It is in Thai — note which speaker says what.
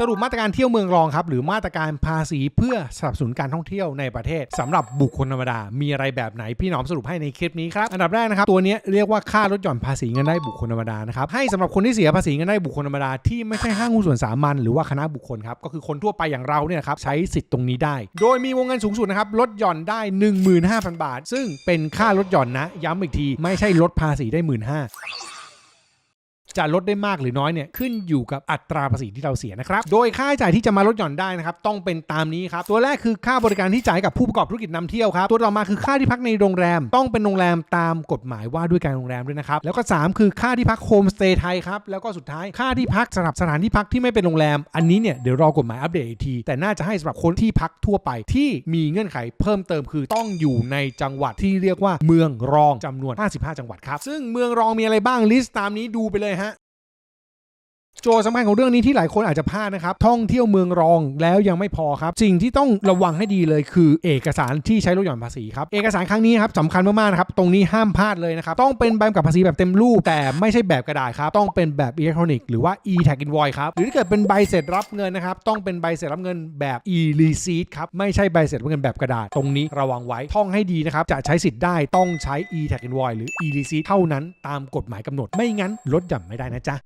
Speaker 1: สรุปมาตรการเที่ยวเมืองรองครับ หรือมาตรการภาษีเพื่อสนับสนุนการท่องเที่ยวในประเทศสำหรับบุคคลธรรมดา มีอะไรแบบไหนพี่หนอมสรุปให้ในคลิปนี้ครับ อันดับแรกนะครับ ตัวนี้เรียกว่าค่าลดหย่อนภาษีเงินได้บุคคลธรรมดานะครับให้สำหรับคนที่เสียภาษีเงินได้บุคคลธรรมดาที่ไม่ใช่ห้างหุ้นส่วนสามัญหรือว่าคณะบุคคลครับก็คือคนทั่วไปอย่างเราเนี่ยครับใช้สิทธิ์ตรงนี้ได้ โดยมีวงเงินสูงสุดนะครับลดหย่อนได้ 15,000 บาท ซึ่งเป็นค่าลดหย่อนนะ ย้ำอีกทีไม่ใช่ลดภาษีได้ 1 5ื่น จะลดได้มากหรือน้อยเนี่ยขึ้นอยู่กับอัตราภาษีที่เราเสียนะครับ โดยค่าใช้จ่ายที่จะมาลดหย่อนได้นะครับต้องเป็นตามนี้ครับ ตัวแรกคือค่าบริการที่จ่ายกับผู้ประกอบธุรกิจนำเที่ยวครับ ตัวต่อมาคือค่าที่พักในโรงแรม ต้องเป็นโรงแรมตามกฎหมายว่าด้วยการโรงแรมด้วยนะครับ แล้วก็ 3 คือค่าที่พักโฮมสเตย์ไทยครับ แล้วก็สุดท้ายค่าที่พักสำหรับสถานที่พักที่ไม่เป็นโรงแรม อันนี้เนี่ยเดี๋ยวรอกฎหมายอัปเดตอีกที แต่น่าจะให้สำหรับคนที่พักทั่วไปที่มีเงื่อนไขเพิ่มเติมคือต้องอยู่ในจังหวัดที่เรียกว่าเมืองรองจำนวน 55 จังหวัดครับ ซึ่งเมืองรองมีอะไรบ้างลิสต์ตามนี้ดูไปเลยฮะ โจทย์สำคัญของเรื่องนี้ที่หลายคนอาจจะพลาดนะครับ ท่องเที่ยวเมืองรองแล้วยังไม่พอครับ สิ่งที่ต้องระวังให้ดีเลยคือเอกสารที่ใช้ลดหย่อนภาษีครับเอกสารครั้งนี้ครับสำคัญมากๆนะครับตรงนี้ห้ามพลาดเลยนะครับต้องเป็นใบกับภาษีแบบเต็มรูป แต่ไม่ใช่แบบกระดาษครับต้องเป็นแบบอิเล็กทรอนิกส์หรือว่า e-tag invoice ครับหรือถ้าเกิดเป็นใบเสร็จรับเงินนะครับต้องเป็นใบเสร็จรับเงินแบบ e-receipt ครับไม่ใช่ใบเสร็จรับเงินแบบกระดาษตรงนี้ระวังไว้ท่องให้ดีนะครับจะใช้สิทธิ์ได้ต้องใช้ e-tag invoice หรือ e-receipt เท่านั้นตามกฎหมายกำหนด ไม่งั้นลดหย่อนไม่ได้นะจ๊ะ